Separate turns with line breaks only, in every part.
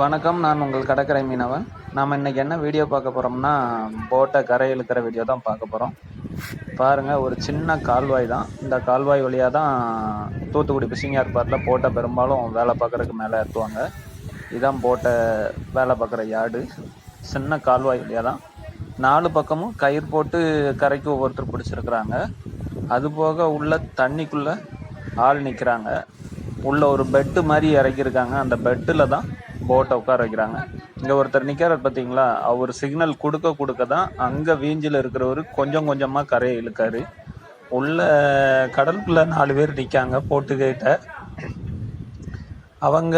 வணக்கம் நான் உங்கள் கடற்கரை மீனவன். நாம் இன்னைக்கு என்ன வீடியோ பார்க்க போகிறோம்னா போட்டை கரை இழுக்கிற வீடியோ தான் பார்க்க போகிறோம் பாருங்கள் ஒரு சின்ன கால்வாய் தான். இந்த கால்வாய் வழியாக தான் தூத்துக்குடி ஃபிஷிங் ஏர்பாட்டில் போட்டை பெரும்பாலும் வேலை பார்க்குறதுக்கு மேலே ஏற்றுவாங்க இதுதான் போட்டை வேலை பார்க்குற யார்டு. சின்ன கால்வாய் வழியாக தான் நாலு பக்கமும் கயிறு போட்டு கரைக்கு ஒவ்வொருத்தர் பிடிச்சிருக்கிறாங்க. அது போக உள்ள தண்ணிக்குள்ளே ஆள் நிற்கிறாங்க உள்ள ஒரு பெட்டு மாதிரி இறக்கியிருக்காங்க. அந்த பெட்டில் தான் போட்டை உட்கார வைக்கிறாங்க. இங்கே ஒருத்தர் நிற்கிறார் பார்த்தீங்களா அவர் சிக்னல் கொடுக்க கொடுக்க தான் அங்கே வீஞ்சில் இருக்கிறவர் கொஞ்சம் கொஞ்சமாக கரையை இழுக்காரு. உள்ள கடலுக்குள்ளே நாலு பேர் நிற்காங்க போட்டுக்கிட்ட அவங்க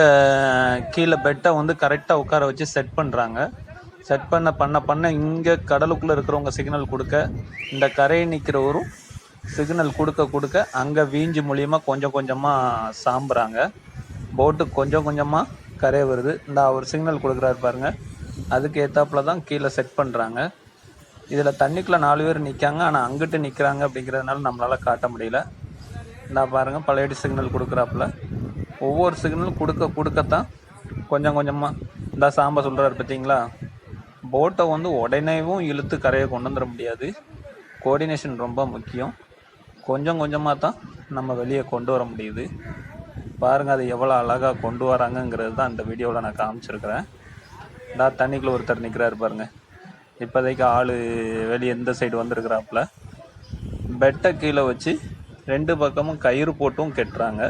கீழே பெட்டை வந்து கரெக்டாக உட்கார வச்சு செட் பண்ணுறாங்க செட் பண்ண பண்ண பண்ண இங்கே கடலுக்குள்ளே இருக்கிறவங்க சிக்னல் கொடுக்க இந்த கரையை நிற்கிறவரும் சிக்னல் கொடுக்க கொடுக்க அங்கே வீஞ்சு மூலியமாக கொஞ்சம் கொஞ்சமாக சாம்புறாங்க. போட்டு கொஞ்சம் கொஞ்சமாக கரை வருது. இந்த அவர் சிக்னல் கொடுக்குறாரு பாருங்கள் அதுக்கு ஏற்றாப்புல தான் கீழே செட் பண்ணுறாங்க இதில் தண்ணிக்குள்ளே நாலு பேர் நிற்காங்க ஆனால் அங்கிட்டு நிற்கிறாங்க அப்படிங்கிறதுனால நம்மளால் காட்ட முடியல. நான் பாருங்கள் பழையடி சிக்னல் கொடுக்குறாப்புல. ஒவ்வொரு சிக்னலும் கொடுக்க கொடுக்கத்தான் கொஞ்சம் கொஞ்சமாக இந்த சாம்ப சொல்கிறாரு பார்த்தீங்களா போட்டை வந்து உடனேவும் இழுத்து கரையை கொண்டு வந்துட முடியாது. கோஆர்டினேஷன் ரொம்ப முக்கியம். கொஞ்சம் கொஞ்சமாக தான் நம்ம வெளியே கொண்டு வர முடியுது. பாருங்கள் அதை எவ்வளோ அழகாக கொண்டு வராங்கங்கிறது தான் அந்த வீடியோவில் நான் காமிச்சிருக்கிறேன். இந்த தண்ணிக்குள்ளே ஒருத்தர் நிற்கிறாரு பாருங்க. இப்போதைக்கு ஆள் வெளியே எந்த சைடு வந்திருக்கிறாப்புல. பெட்டை கீழே வச்சு ரெண்டு பக்கமும் கயிறு போட்டும் கெட்டுறாங்க.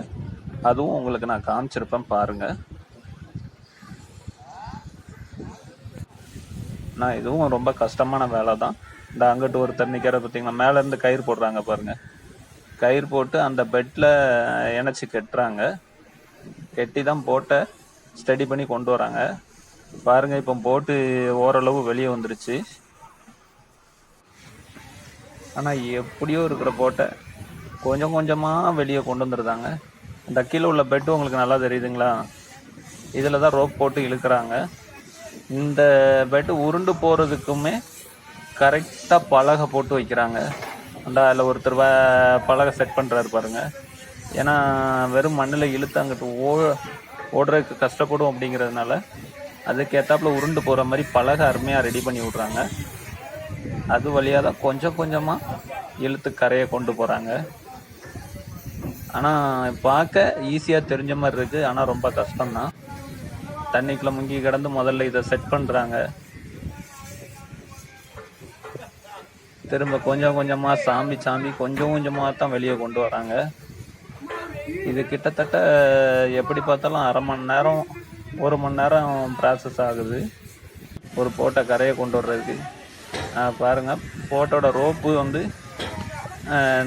அதுவும் உங்களுக்கு நான் காமிச்சிருப்பேன் பாருங்கள் நான் இதுவும் ரொம்ப கஷ்டமான வேலை தான் இந்த அங்கிட்டு ஒருத்தர் நிற்கிற பார்த்தீங்கன்னா மேலேருந்து கயிறு போடுறாங்க பாருங்கள் கயிறு போட்டு அந்த பெட்டில் இணைச்சி கட்டுறாங்க. கெட்டி தான் போட்டை. ஸ்டடி பண்ணி கொண்டு வராங்க. பாருங்க இப்போ போட்டு ஓரளவு வெளியே வந்துருச்சு. ஆனால் எப்படியோ இருக்கிற போட்டை. கொஞ்சம் கொஞ்சமாக வெளியே கொண்டு வந்துருந்தாங்க. இந்த கீழே உள்ள பெட்டு உங்களுக்கு நல்லா தெரியுதுங்களா? இதில் தான் ரோப் போட்டு இழுக்கிறாங்க. இந்த பெட்டு உருண்டு போகிறதுக்குமே கரெக்டாக பலகை போட்டு வைக்கிறாங்க. அண்டா அதில் ஒருத்தர் வ- பலகை செட் பண்ணுறாரு பாருங்கள் ஏன்னா வெறும் மண்ணில் இழுத்து அங்கிட்டு ஓ ஓடுறதுக்கு கஷ்டப்படும் அப்படிங்கிறதுனால அதுக்கேற்றாப்புல உருண்டு போகிற மாதிரி பலகை அருமையாக ரெடி பண்ணி விட்றாங்க. அது வழியாக தான் கொஞ்சம் கொஞ்சமாக இழுத்து கரையை கொண்டு போகிறாங்க ஆனால் பார்க்க ஈஸியாக தெரிஞ்ச மாதிரி இருக்குது ஆனால் ரொம்ப கஷ்டம்தான். தண்ணிக்குள்ளே முங்கி கிடந்து முதல்ல இதை செட் பண்ணுறாங்க திரும்ப கொஞ்சம் கொஞ்சமாக சாம்பி சாம்பி கொஞ்சம் கொஞ்சமாக தான் வெளியே கொண்டு வராங்க. இது கிட்டத்தட்ட எப்படி பார்த்தாலும் அரை மணி நேரம் ஒரு மணி நேரம் ப்ராசஸ் ஆகுது. ஒரு போட்டை கரையை கொண்டு வர்றதுக்கு. பாருங்கள் போட்டோட ரோப்பு வந்து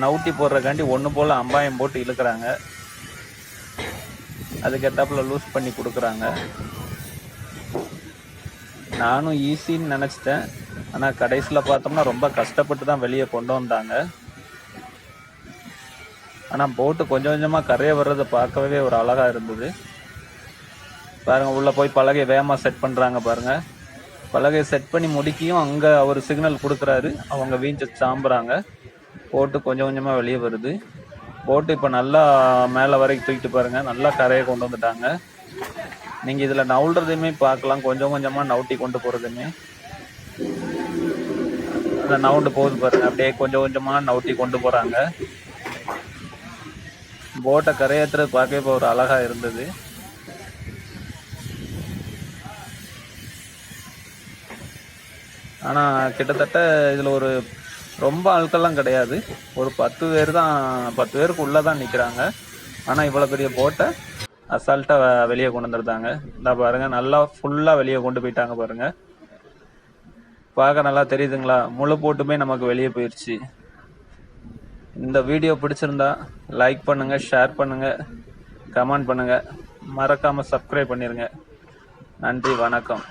நவுட்டி போடுறதுக்காண்டி ஒன்று போல் அம்பாயம் போட்டு இழுக்கிறாங்க. அதுக்கேற்றாப்புல லூஸ் பண்ணி கொடுக்குறாங்க. நானும் ஈஸின்னு நினச்சிட்டேன். ஆனால் கடைசியில் பார்த்தோம்னா ரொம்ப கஷ்டப்பட்டு தான் வெளியே கொண்டு வந்தாங்க. ஆனால் போட்டு கொஞ்சம் கொஞ்சமாக கரையை வர்றதை பார்க்கவே ஒரு அழகாக இருந்தது. பாருங்கள் உள்ளே போய் பலகை வேகமாக செட் பண்ணுறாங்க பாருங்க. பலகையை செட் பண்ணி முடிக்கியும் அங்கே அவர் சிக்னல் கொடுக்குறாரு. அவங்க வீஞ்ச சாம்புறாங்க. போட்டு கொஞ்சம் கொஞ்சமாக வெளியே வருது. போட்டு இப்போ நல்லா மேலே வரைக்கும் தூக்கிட்டு பாருங்கள் நல்லா கரையை கொண்டு வந்துட்டாங்க. நீங்கள் இதில் நவுல்றதையுமே பார்க்கலாம். கொஞ்சம் கொஞ்சமாக நவுட்டி கொண்டு போகிறதுமே அந்த நவுண்டு போகுது பாருங்க. அப்படியே கொஞ்சம் கொஞ்சமாக நவுட்டி கொண்டு போகிறாங்க போட்டை கரையேற்றுறது பார்க்கவே இப்போ ஒரு அழகா இருந்தது. ஆனால் கிட்டத்தட்ட இதில் ஒரு ரொம்ப ஆட்கள்லாம் கிடையாது. ஒரு பத்து பேர் தான் பத்து பேருக்கு உள்ளே தான் நிற்கிறாங்க ஆனால் இவ்வளோ பெரிய போட்டை அசால்ட்டாக வெளியே கொண்டு வந்துருந்தாங்க. இந்த பாருங்க நல்லா ஃபுல்லாக வெளியே கொண்டு போயிட்டாங்க பாருங்க. பார்க்க நல்லா தெரியுதுங்களா? முழு போட்டுமே நமக்கு வெளியே போயிடுச்சு இந்த வீடியோ பிடிச்சிருந்தா லைக் பண்ணுங்கள் ஷேர் பண்ணுங்கள் கமெண்ட் பண்ணுங்கள் மறக்காமல் சப்ஸ்கிரைப் பண்ணிடுங்க நன்றி வணக்கம்.